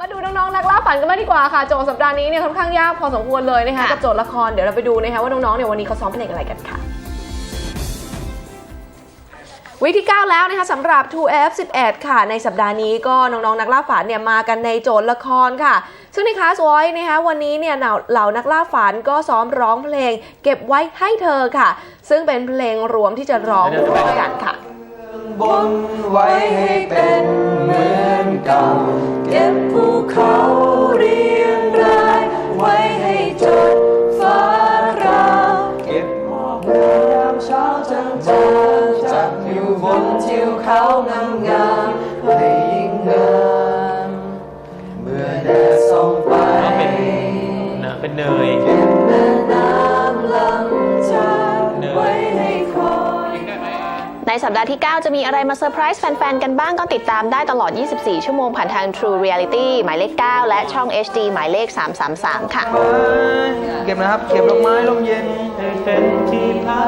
มาดูน้องๆนักล่าฝันกันมางดีกว่าค่ะโจทย์สัปดาห์นี้เนี่ยค่อนข้างยากพอสมควรเลยนะคะค่ะกับโจทย์ละครเดี๋ยวเราไปดูนะคะว่าน้องๆเนี่ยวันนี้เขาซ้อมเพลงอะไรกันค่ะวิธี9แล้วนะคะสำหรับ 2F11 ค่ะ ในสัปดาห์นี้ก็น้องๆ นักล่าฝันเนี่ยมากันในโจทย์ละครค่ะ ซึ่งในคลาสไว้นะคะวันนี้เนี่ยเหล่าเหล่านักล่าฝันก็ซ้อมร้องเพลง เก็บไว้ให้เธอค่ะ ซึ่งเป็นเพลงรวมที่จะร้องด้วยกันค่ะบนไว้ให้เป็นเหมือนเก่า จดฟ้าคราวเก็บหมอกเมื่อยามเช้าจางจางจับอยู่บนทิวเขางามงาม สัปดาห์ที่ 9 จะมีอะไรมาเซอร์ไพรส์แฟน ๆ กันบ้างก็ติดตามได้ตลอด 24 ชั่วโมงผ่านทาง True Reality หมายเลข 9 และช่อง HD หมายเลข 333 ค่ะ เก็บนะครับ เก็บดอกไม้ลมเย็นให้เป็นที่พัก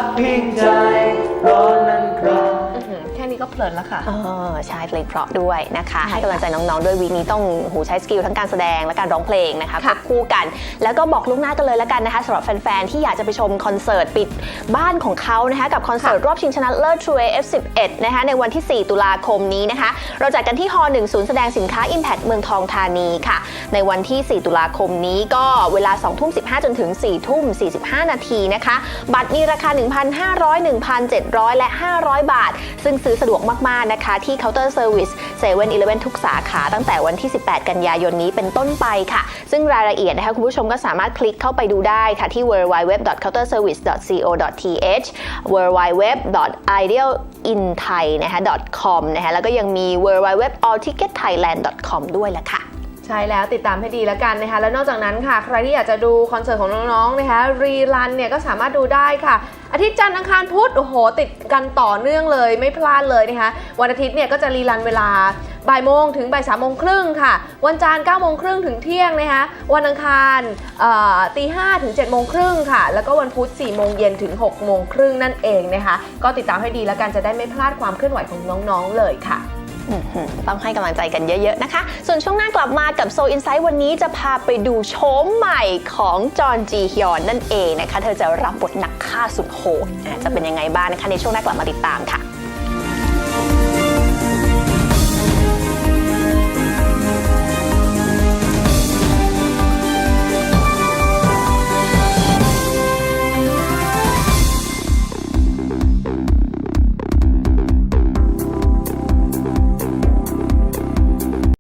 เพลินแล้วค่ะเออใช่เพลงเพราะด้วยนะคะ ให้กำลังใจน้องๆ ด้วยวีคนี้ต้องหูใช้สกิลทั้งการแสดงและการร้องเพลงนะคะควค่ะบคู่กัน แล้วก็บอกล่วงหน้ากันเลยแล้วกันนะคะสำหรับแฟนๆ ที่อยากจะไปชมคอนเสิร์ตปิดบ้านของเขานะคะกับคอนเสิร์ตรอบชิงชนะเลิศ True AF11 นะคะในวันที่ 4 ตุลาคมนี้นะคะ เราจัดกันที่ฮอ1ศูนย์แสดงสินค้า Impact เมืองทองธานีค่ะ ในวันที่ 4 ตุลาคมนี้ก็เวลา2ทุ่ม15 จนถึง 4 ทุ่ม 45 นาทีนะคะ บัตรมีราคา 1,500 1,700 และ 500 บาท ซึ่งซื้อสะดวกมากๆนะคะ ที่เคาน์เตอร์เซอร์วิสเซเว่นอีเลเวนทุกสาขาตั้งแต่วันที่ 18 กันยายนนี้เป็นต้นไปค่ะ ซึ่งรายละเอียดนะคะคุณผู้ชมก็สามารถคลิกเข้าไปดูได้ค่ะที่ www.counterservice.co.th www.idealinthai นะคะ .com นะคะแล้วก็ยังมี www.allticketthailand.com ด้วยละค่ะ ใช่แล้วติดตามให้ดีแล้วกันนะคะ แล้วนอกจากนั้นค่ะ ใครที่อยากจะดูคอนเสิร์ตของน้องๆนะคะรีรันเนี่ยก็สามารถดูได้ค่ะ อาทิตย์จันทร์อังคารพุธโอ้โห ติดกันต่อเนื่องเลยไม่พลาดเลยนะคะ วันอาทิตย์เนี่ยก็จะรีรันเวลาบ่ายโมงถึงบ่ายสามโมงครึ่งค่ะ วันจันทร์เก้าโมงครึ่งถึงเที่ยงนะคะวันอังคารตีห้าถึงเจ็ดโมงครึ่งค่ะ แล้วก็วันพุธสี่โมงเย็นถึงหกโมงครึ่งนั่นเองนะคะ ก็ติดตามให้ดีแล้วกันจะได้ไม่พลาดความเคลื่อนไหวของน้องๆเลยค่ะ ต้องให้กำลังใจกันเยอะๆนะคะ ส่วนช่วงหน้ากลับมากับโซอินไซต์วันนี้จะพาไปดูโฉมใหม่ของจอห์นจีฮยอนนั่นเองนะคะ เธอจะรับบทนักฆ่าสุดโหดจะเป็นยังไงบ้างนะคะในช่วงหน้ากลับมาติดตามค่ะ